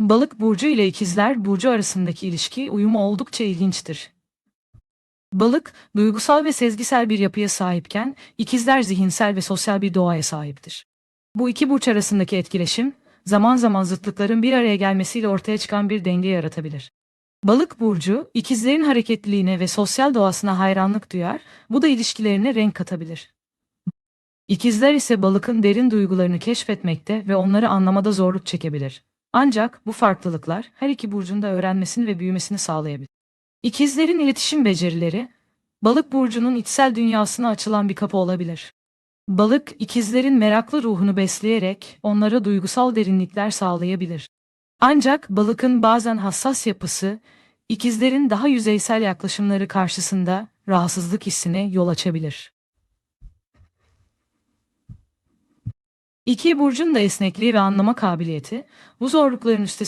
Balık burcu ile ikizler burcu arasındaki ilişki uyumu oldukça ilginçtir. Balık, duygusal ve sezgisel bir yapıya sahipken, ikizler zihinsel ve sosyal bir doğaya sahiptir. Bu iki burç arasındaki etkileşim, zaman zaman zıtlıkların bir araya gelmesiyle ortaya çıkan bir denge yaratabilir. Balık burcu, ikizlerin hareketliliğine ve sosyal doğasına hayranlık duyar, bu da ilişkilerine renk katabilir. İkizler ise balıkın derin duygularını keşfetmekte ve onları anlamada zorluk çekebilir. Ancak bu farklılıklar her iki burcun da öğrenmesini ve büyümesini sağlayabilir. İkizlerin iletişim becerileri, balık burcunun içsel dünyasına açılan bir kapı olabilir. Balık, ikizlerin meraklı ruhunu besleyerek onlara duygusal derinlikler sağlayabilir. Ancak balıkın bazen hassas yapısı, ikizlerin daha yüzeysel yaklaşımları karşısında rahatsızlık hissine yol açabilir. İki burcun da esnekliği ve anlama kabiliyeti, bu zorlukların üstesinden